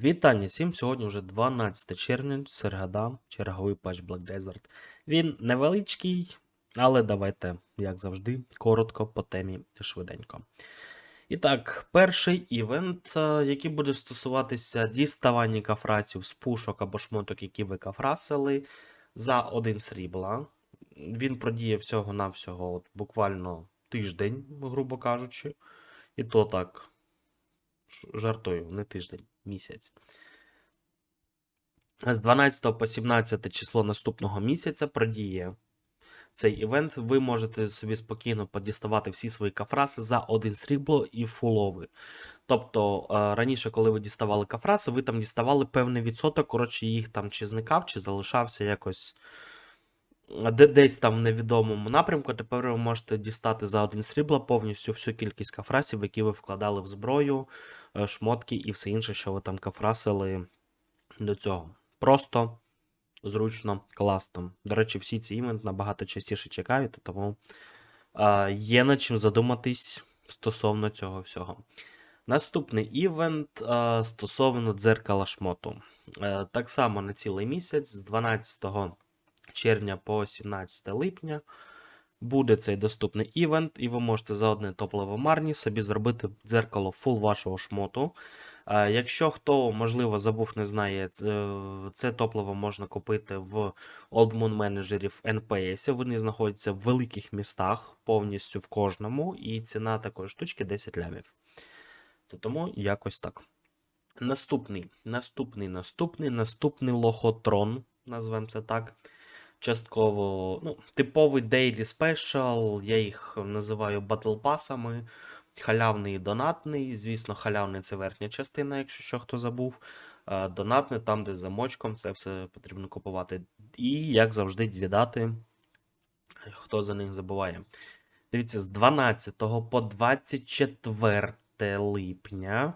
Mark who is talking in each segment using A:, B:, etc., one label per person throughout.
A: Вітання всім! Сьогодні вже 12 червня, Сергада, черговий патч Black Desert. Він невеличкий, але давайте, як завжди, коротко по темі швиденько. І так, перший івент, е, який буде стосуватися діставання кафрасів з пушок або шмоток, які ви кафрасили, за один срібла. Він продіє всього-навсього от, буквально тиждень, грубо кажучи. І то так, жартую, не тиждень, місяць. З 12 по 17 число наступного місяця продіє цей івент. Ви можете собі спокійно подіставати всі свої кафраси за один срібло і фулови. Тобто е, раніше, коли ви діставали кафраси, ви там діставали певний відсоток, коротше, їх там чи зникав, чи залишався якось е, де, десь там в невідомому напрямку. Тепер ви можете дістати за один срібло повністю всю кількість кафрасів, які ви вкладали в зброю, шмотки і все інше, що ви там кафрасили до цього. Просто, зручно, класно. До речі, всі ці івент набагато частіше чекають, тому е, є над чим задуматись стосовно цього всього. Наступний івент е, стосовно дзеркала шмоту. Е, так само на цілий місяць, з 12 червня по 17 липня, буде цей доступний івент, і ви можете за одне топливо марні собі зробити дзеркало фул вашого шмоту. Е, Якщо хто, можливо, забув, не знає, це, це топливо можна купити в Old Moon менеджерів NPS. Вони знаходяться в великих містах, повністю в кожному, і ціна такої штучки 10 лямів. То тому якось так. Наступний, наступний, наступний, наступний лохотрон, назвемо це так. Частково, ну, типовий Daily Special, я їх називаю Passами. Халявний і донатний. Звісно, халявний це верхня частина, якщо що хто забув. Донатний там, де замочком, це все потрібно купувати. І, як завжди, дві дати, хто за них забуває. Дивіться, з 12 по 24 липня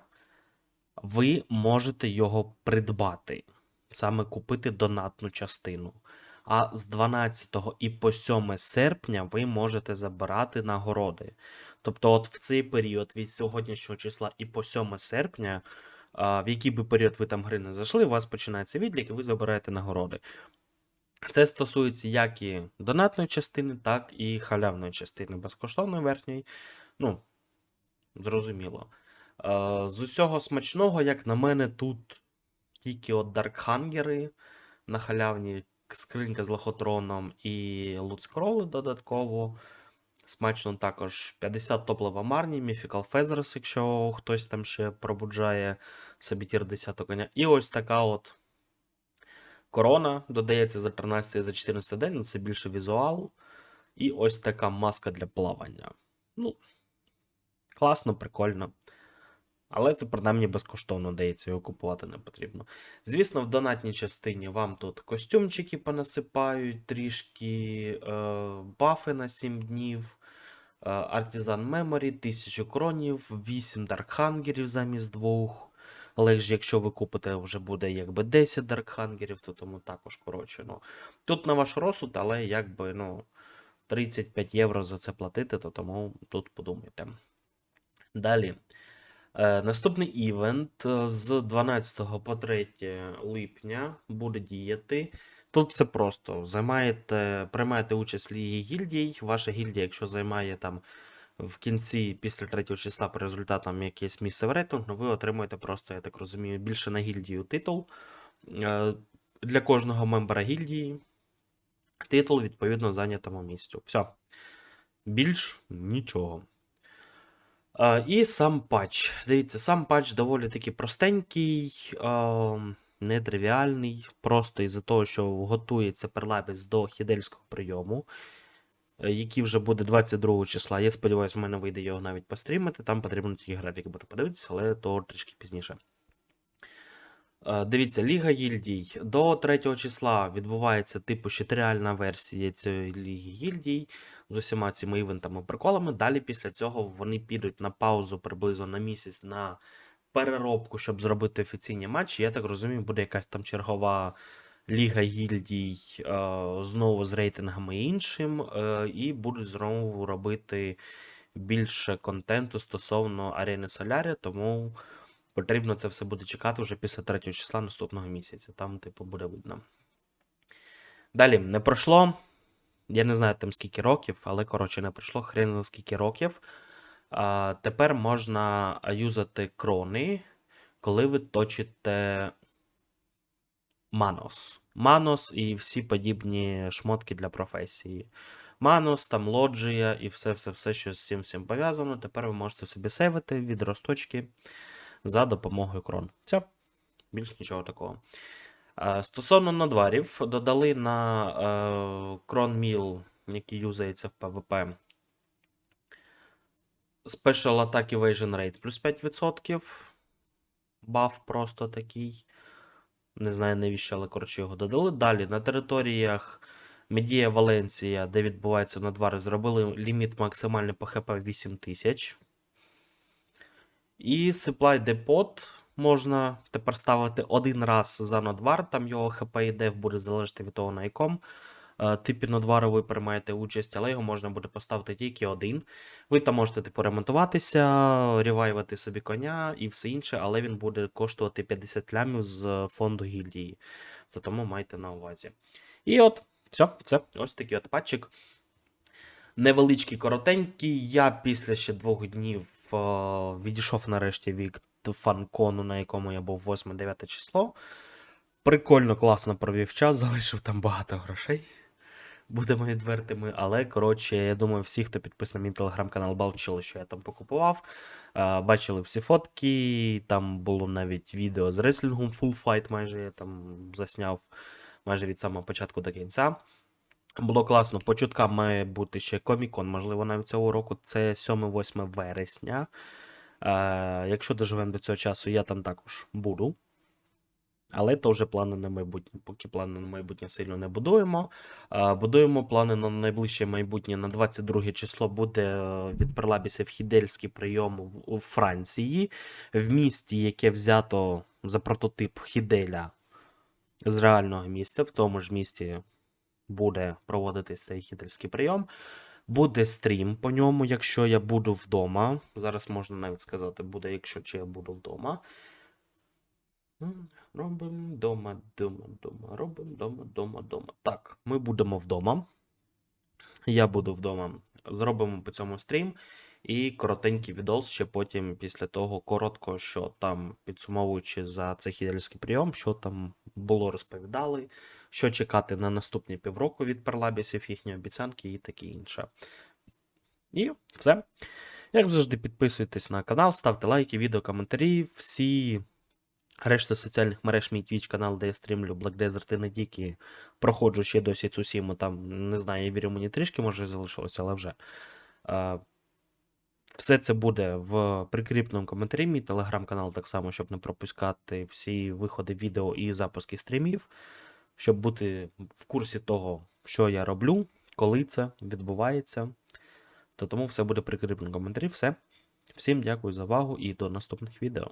A: ви можете його придбати, саме купити донатну частину. А з 12 і по 7 серпня ви можете забирати нагороди. Тобто, от в цей період від сьогоднішнього числа і по 7 серпня, в який би період ви там гри не зайшли, у вас починається відлік, і ви забираєте нагороди. Це стосується як і донатної частини, так і халявної частини безкоштовної верхньої. Ну, зрозуміло. З усього смачного, як на мене, тут тільки от Даркхангери на халявні, скринька з лохотроном і лутскроли додатково. Смачно також 50 топлива Марні, Mythical Feathers, якщо хтось там ще пробуджає собі тір 10 коня. І ось така от корона додається за 13 і за 14 день, ну це більше візуал. І ось така маска для плавання. Ну, класно, прикольно. Але це принаймні безкоштовно дається, його купувати не потрібно. Звісно, в донатній частині вам тут костюмчики понасипають, трішки е, бафи на 7 днів, е, Artisan Memory, 1000 кронів, 8 даркхангерів замість двох. Але ж якщо ви купите, вже буде якби 10 даркхангерів, то тому також коротше. Ну, тут на ваш розсуд, але якби ну, 35 євро за це платити, то тому тут подумайте. Далі. Е, наступний івент е, з 12 по 3 липня буде діяти. Тут все просто. Займаєте, приймаєте участь в Лігі гільдій. Ваша гільдія, якщо займає там в кінці після 3 числа по результатам якесь місце в рейтингу, ви отримуєте просто, я так розумію, більше на гільдію титул. Е, Для кожного мембера гільдії титул відповідно зайнятому місцю. Все. Більш нічого. І сам патч. Дивіться, сам патч доволі таки простенький, нетривіальний. Просто із-за того, що готується перлабіс до хідельського прийому, е, який вже буде 22 числа. Я сподіваюся, в мене вийде його навіть пострімити. Там потрібно тільки графік буде подивитися, але то трішки пізніше. Е, Дивіться, Ліга гільдій. До 3 числа відбувається типу ще версія цієї Ліги гільдій з усіма цими івентами приколами. Далі після цього вони підуть на паузу приблизно на місяць на переробку, щоб зробити офіційні матчі. Я так розумію, буде якась там чергова Ліга гільдій е, знову з рейтингами іншим, е, і будуть знову робити більше контенту стосовно арени Солярі, тому. Потрібно це все буде чекати вже після 3 числа наступного місяця. Там, типу, буде видно. Далі, не пройшло. Я не знаю там скільки років, але коротше не пройшло хрен за скільки років. А, тепер можна юзати крони, коли ви точите Манос. Манос і всі подібні шмотки для професії. Манус, там лоджія і все-все-все, що з цим всім пов'язано. Тепер ви можете собі сейвити від росточки за допомогою крон. Все, більш нічого такого. Е, Стосовно надварів, додали на е, кронміл, який юзається в PvP, Special Attack Evasion Rate плюс 5%. Баф просто такий. Не знаю навіщо, але коротше його додали. Далі на територіях Медія Валенція, де відбуваються надвари, зробили ліміт максимальний по ХП 8000. І Supply Depot можна тепер ставити один раз за надвар. Там його ХП і деф буде залежати від того, на якому е, типі надвару ви приймаєте участь, але його можна буде поставити тільки один. Ви там можете типу ремонтуватися, ревайвати собі коня і все інше, але він буде коштувати 50 лямів з фонду гільдії. То тому майте на увазі. І от, все, це ось такий от патчик. Невеличкий, коротенький. Я після ще двох днів е, відійшов нарешті від фанкону, на якому я був 8-9 число. Прикольно, класно провів час, залишив там багато грошей. Будемо відвертими, але коротше, я думаю, всі, хто підписаний на мій телеграм-канал, бачили, що я там покупував. Бачили всі фотки. Там було навіть відео з реслінгом Full Fight, майже я там засняв майже від самого початку до кінця. Було класно. По чуткам має бути ще комікон, можливо, навіть цього року. Це 7-8 вересня. Е, якщо доживемо до цього часу, я там також буду. Але то вже плани на майбутнє. Поки плани на майбутнє сильно не будуємо. Е, будуємо плани на найближче майбутнє. На 22 число буде е, від Прилабісів Хідельський прийом у Франції, в місті, яке взято за прототип Хіделя з реального місця. В тому ж місті буде проводитися хідельський прийом. Буде стрім по ньому, якщо я буду вдома. Зараз можна навіть сказати, буде, якщо чи я буду вдома. Робимо дома, дома, дома. Робимо дома, дома, дома. Так, ми будемо вдома. Я буду вдома. Зробимо по цьому стрім. І коротенький відос ще потім, після того, коротко, що там, підсумовуючи за цей хідельський прийом, що там було розповідали, що чекати на наступні півроку від Перлабісів, їхні обіцянки і таке інше. І все. Як завжди, підписуйтесь на канал, ставте лайки, відео, коментарі. Всі решта соціальних мереж, мій Twitch канал, де я стрімлю Black Desert і не тільки проходжу ще досі цю сіму. Там, не знаю, я вірю, мені трішки може залишилося, але вже. Все це буде в прикріпленому коментарі. Мій телеграм-канал так само, щоб не пропускати всі виходи відео і запуски стрімів, щоб бути в курсі того, що я роблю, коли це відбувається. То тому все буде прикріплено в коментарі. Все. Всім дякую за увагу і до наступних відео.